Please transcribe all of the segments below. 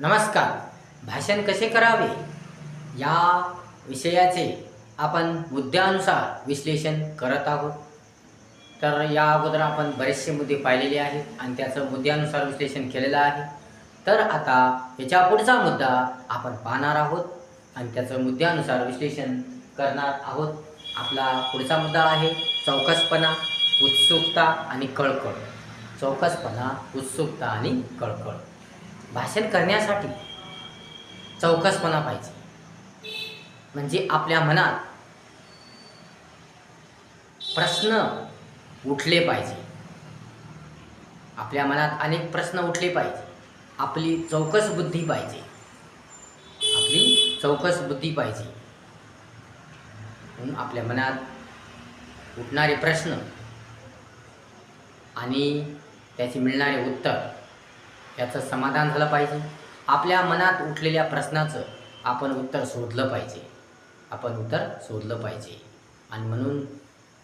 नमस्कार. भाषण कसे करावे? या विषयाचे आपण मुद्द्यानुसार विश्लेषण करत आहोत. तर या अगोदर आपण बरेचसे मुद्दे पाहिलेले आहेत आणि त्याचं मुद्द्यानुसार विश्लेषण केलेलं आहे. तर आता याच्या पुढचा मुद्दा आपण पाहणार आहोत आणि त्याचं मुद्द्यानुसार विश्लेषण करणार आहोत. आपला पुढचा मुद्दा आहे चौकसपणा उत्सुकता आणि कळकळ. चौकसपणा उत्सुकता आणि कळकळ. भाषण करण्यासाठी चौकसपणा पाहिजे. म्हणजे आपल्या मनात प्रश्न उठले पाहिजे. आपल्या मनात अनेक प्रश्न उठले पाहिजे. आपली चौकस बुद्धी पाहिजे. आपली चौकस बुद्धी पाहिजे. म्हणून आपल्या मनात उठणारे प्रश्न आणि त्याचे मिळणारे उत्तर याचं समाधान झालं पाहिजे. आपल्या मनात उठलेल्या प्रश्नाचं आपण उत्तर शोधलं पाहिजे. आपण उत्तर शोधलं पाहिजे. आणि म्हणून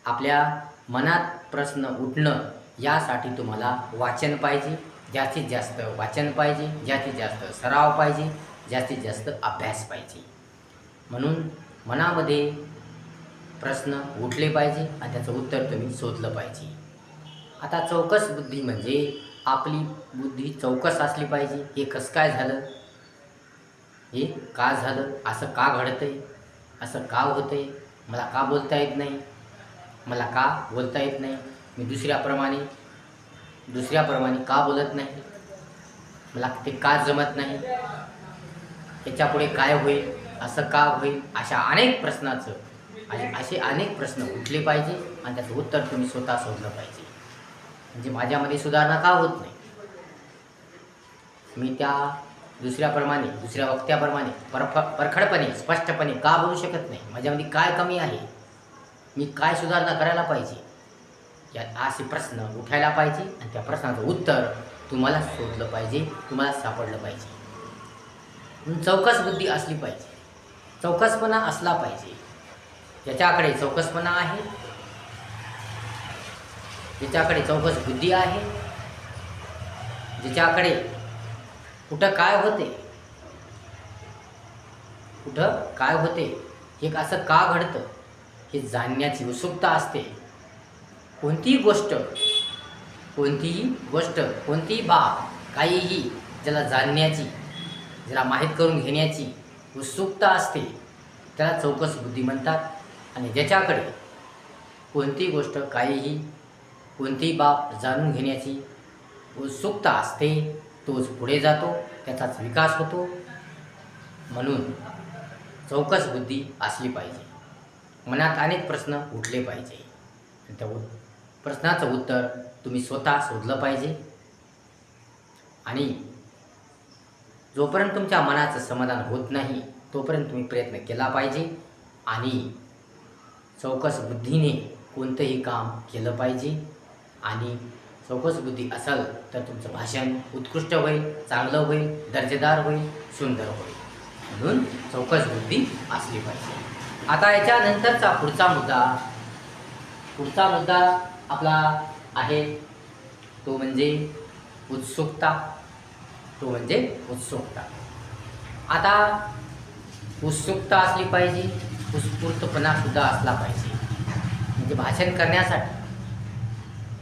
आपल्या मनात प्रश्न उठणं यासाठी तुम्हाला वाचन पाहिजे. जास्तीत जास्त वाचन पाहिजे. जास्तीत जास्त सराव पाहिजे. जास्तीत जास्त अभ्यास पाहिजे. म्हणून मनामध्ये प्रश्न उठले पाहिजे आणि त्याचं उत्तर तुम्ही शोधलं पाहिजे. आता चौकस बुद्धी म्हणजे आपली बुद्धी चौकस असली पाहिजे. हे कसं काय झालं? हे का झालं? असं का घडतंय? असं का होतंय? मला का बोलता येत नाही? मला का बोलता येत नाही? मी दुसऱ्याप्रमाणे दुसऱ्याप्रमाणे का बोलत नाही? मला ते का जमत नाही? याच्यापुढे काय होईल? असं का होईल? अशा अनेक प्रश्नाचं असे असे अनेक प्रश्न उठले पाहिजे आणि त्याचं उत्तर तुम्ही स्वतः शोधलं पाहिजे. म्हणजे माझ्यामध्ये सुधारणा का होत नाही? मी त्या दुसऱ्याप्रमाणे दुसऱ्या वक्त्याप्रमाणे परफ परखडपणे स्पष्टपणे का बोलू शकत नाही? माझ्यामध्ये काय कमी आहे? मी काय सुधारणा करायला पाहिजे? या असे प्रश्न उठायला पाहिजे आणि त्या प्रश्नाचं उत्तर तुम्हाला शोधलं पाहिजे तुम्हाला सापडलं पाहिजे. म्हणून चौकस बुद्धी असली पाहिजे. चौकसपणा असला पाहिजे. याच्याकडे चौकसपणा आहे. ज्याच्याकडे चौकस बुद्धी आहे. ज्याच्याकडे कुठं काय होते? कुठं काय होते? हे असं का घडतं? हे जाणण्याची उत्सुकता असते. कोणतीही गोष्ट कोणतीही गोष्ट कोणतीही बाब काहीही ज्याला जाणण्याची ज्याला माहीत करून घेण्याची उत्सुकता असते त्याला चौकस बुद्धी म्हणतात. आणि ज्याच्याकडे कोणतीही गोष्ट काहीही कोणतीही बाब जाणून घेण्याची उत्सुकता असते तोच पुढे जातो त्याचाच विकास होतो. म्हणून चौकस बुद्धी असली पाहिजे. मनात अनेक प्रश्न उठले पाहिजे. त्या प्रश्नाचं उत्तर तुम्ही स्वतः शोधलं पाहिजे. आणि जोपर्यंत तुमच्या मनाचं समाधान होत नाही तोपर्यंत तुम्ही प्रयत्न केला पाहिजे. आणि चौकस बुद्धीने कोणतंही काम केलं पाहिजे. आणि चौकस बुद्धी असेल तर तुमचं भाषण उत्कृष्ट होईल चांगलं होईल दर्जेदार होईल सुंदर होईल. म्हणून चौकस बुद्धी असली पाहिजे. आता याच्यानंतरचा पुढचा मुद्दा पुढचा मुद्दा आपला आहे तो म्हणजे उत्सुकता. तो म्हणजे उत्सुकता. आता उत्सुकता असली पाहिजे उत्स्फूर्तपणासुद्धा असला पाहिजे. म्हणजे भाषण करण्यासाठी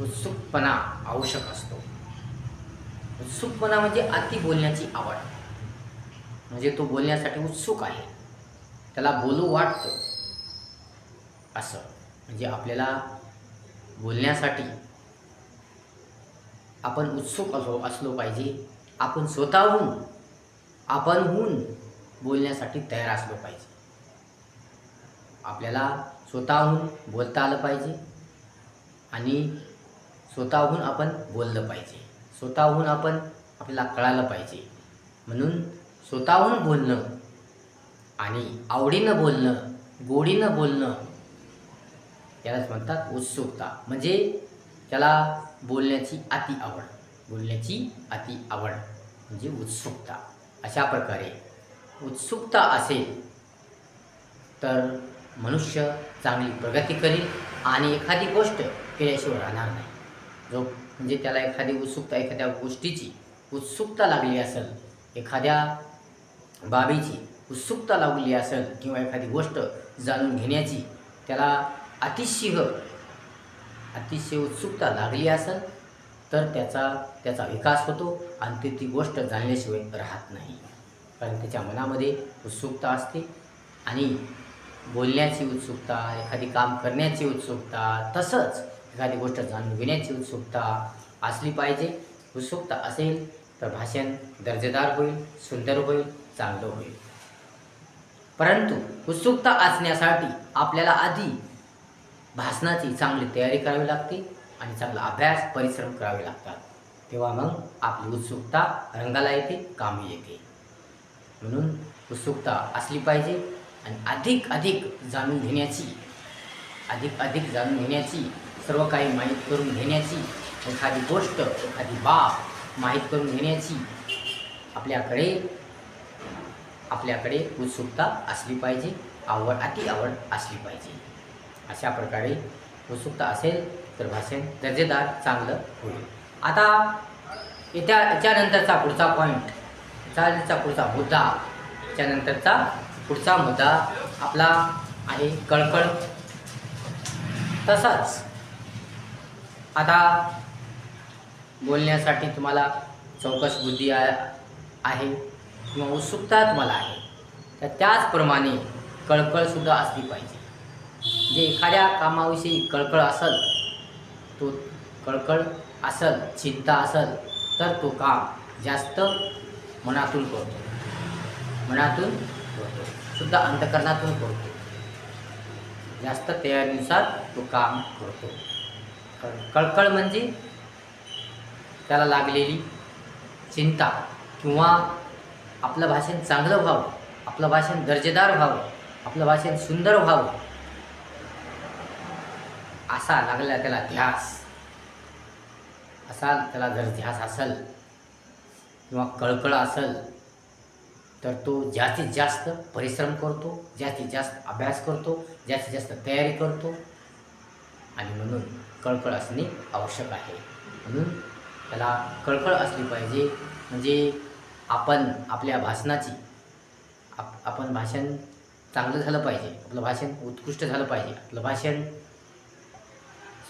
उत्सुकपणा आवश्यक असतो. उत्सुकपणा म्हणजे अति बोलण्याची आवड. म्हणजे तो बोलण्यासाठी उत्सुक आहे. त्याला बोलू वाटतं. असं. म्हणजे आपल्याला बोलण्यासाठी आपण उत्सुक असो असलो पाहिजे. आपण स्वतःहून आपणहून बोलण्यासाठी तयार असलो पाहिजे. आपल्याला स्वतःहून बोलता आलं पाहिजे. आणि स्वतःहून आपण बोललं पाहिजे. स्वतःहून आपण आपल्याला कळालं पाहिजे. म्हणून स्वतःहून बोलणं आणि आवडीनं बोलणं गोडीनं बोलणं यालाच म्हणतात उत्सुकता. म्हणजे त्याला बोलण्याची अति आवड. बोलण्याची अति आवड म्हणजे उत्सुकता. अशा प्रकारे उत्सुकता असेल तर मनुष्य चांगली प्रगती करेल आणि एखादी गोष्ट केल्याशिवाय राहणार नाही. जो म्हणजे त्याला एखादी उत्सुकता एखाद्या गोष्टीची उत्सुकता लागली असेल एखाद्या बाबीची उत्सुकता लागली असेल किंवा एखादी गोष्ट जाणून घेण्याची त्याला अतिशय अतिशय उत्सुकता लागली असेल तर त्याचा त्याचा विकास होतो आणि ते ती गोष्ट जाणल्याशिवाय राहत नाही. कारण त्याच्या मनामध्ये उत्सुकता असते आणि बोलण्याची उत्सुकता एखादी काम करण्याची उत्सुकता तसंच एखादी गोष्ट जाणून घेण्याची उत्सुकता असली पाहिजे. उत्सुकता असेल तर भाषण दर्जेदार होईल सुंदर होईल चांगलं होईल. परंतु उत्सुकता असण्यासाठी आपल्याला आधी भाषणाची चांगली तयारी करावी लागते आणि चांगला अभ्यास परिश्रम करावे लागतात. तेव्हा मग आपली उत्सुकता रंगाला येते कामी येते. म्हणून उत्सुकता असली पाहिजे आणि अधिक अधिक जाणून घेण्याची अधिक अधिक जाणून घेण्याची सर्व काही माहीत करून घेण्याची एखादी गोष्ट एखादी बाब माहीत करून घेण्याची आपल्याकडे आपल्याकडे उत्सुकता असली पाहिजे आवड अति आवड असली पाहिजे. अशा प्रकारे उत्सुकता असेल तर भाषण दर्जेदार चांगलं होईल. आता येत्या याच्यानंतरचा पुढचा पॉईंट याच्यानंतरचा पुढचा मुद्दा त्यानंतरचा पुढचा मुद्दा आपला आहे कळकळ. तसाच आता बोलण्यासाठी तुम्हाला चौकस बुद्धी आहे आहे किंवा उत्सुकता तुम्हाला आहे. तर त्याचप्रमाणे कळकळसुद्धा असली पाहिजे. जे एखाद्या कामाविषयी कळकळ असल तो कळकळ असल चिंता असल तर तो काम जास्त मनातून करतो. मनातून करतो. सुद्धा अंतकरणातून करतो. जास्त तयारीनुसार तो काम करतो. कळकळ म्हणजे त्याला लागलेली चिंता किंवा आपलं भाषण चांगलं व्हावं आपलं भाषण दर्जेदार व्हावं आपलं भाषण सुंदर व्हावं असा लागला त्याला ध्यास. असा त्याला जर ध्यास असेल किंवा कळकळ असेल तर तो जास्तीत जास्त परिश्रम करतो जास्तीत जास्त अभ्यास करतो जास्तीत जास्त तयारी करतो. आणि म्हणून कळकळ असणे आवश्यक आहे. म्हणून त्याला कळकळ असली पाहिजे. म्हणजे आपण आपल्या भाषणाची आप आपण भाषण चांगलं झालं पाहिजे. आपलं भाषण उत्कृष्ट झालं पाहिजे. आपलं भाषण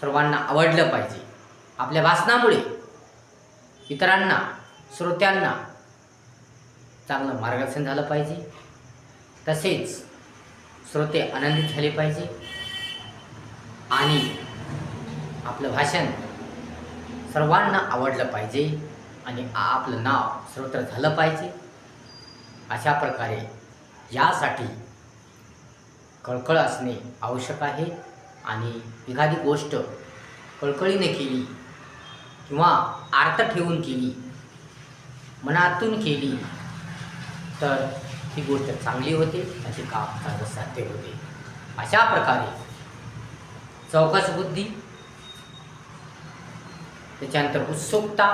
सर्वांना आवडलं पाहिजे. आपल्या भाषणामुळे इतरांना श्रोत्यांना चांगलं मार्गदर्शन झालं पाहिजे. तसेच श्रोते आनंदित झाले पाहिजे. आणि आपलं भाषण सर्वांना आवडलं पाहिजे आणि आपलं नाव सर्वत्र झालं पाहिजे. अशा प्रकारे यासाठी कळकळ असणे आवश्यक आहे आणि एखादी गोष्ट कळकळीने केली किंवा आर्त ठेवून केली मनातून केली तर ती गोष्ट चांगली होते त्याचे काम चांगलं साध्य होते. अशा प्रकारे चौकस बुद्धी त्याच्यानंतर उत्सुकता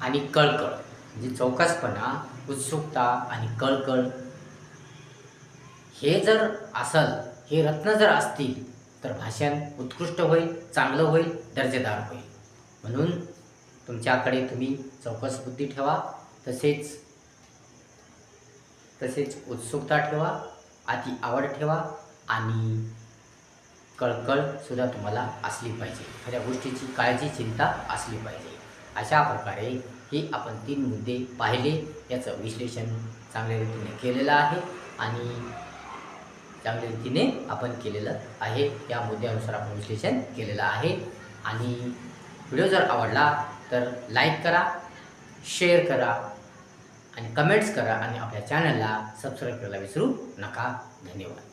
आणि कळकळ. म्हणजे चौकसपणा उत्सुकता आणि कळकळ. हे जर असल हे रत्न जर असतील तर भाषण उत्कृष्ट होईल चांगलं होईल दर्जेदार होईल. म्हणून तुमच्याकडे तुम्ही चौकस बुद्धी ठेवा तसेच तसेच उत्सुकता ठेवा अति आवड ठेवा आणि कळकळसुद्धा तुम्हाला असली पाहिजे. एखाद्या गोष्टीची काळजी चिंता असली पाहिजे. अशा प्रकारे हे आपण तीन मुद्दे पाहिले. याचं विश्लेषण चांगल्या रीतीने केलेलं आहे आणि चांगल्या रीतीने आपण केलेलं आहे. या मुद्द्यानुसार आपण विश्लेषण केलेलं आहे. आणि व्हिडिओ जर आवडला तर लाईक करा शेअर करा आणि कमेंट्स करा आणि आपल्या चॅनलला सबस्क्राईब करायला विसरू नका. धन्यवाद.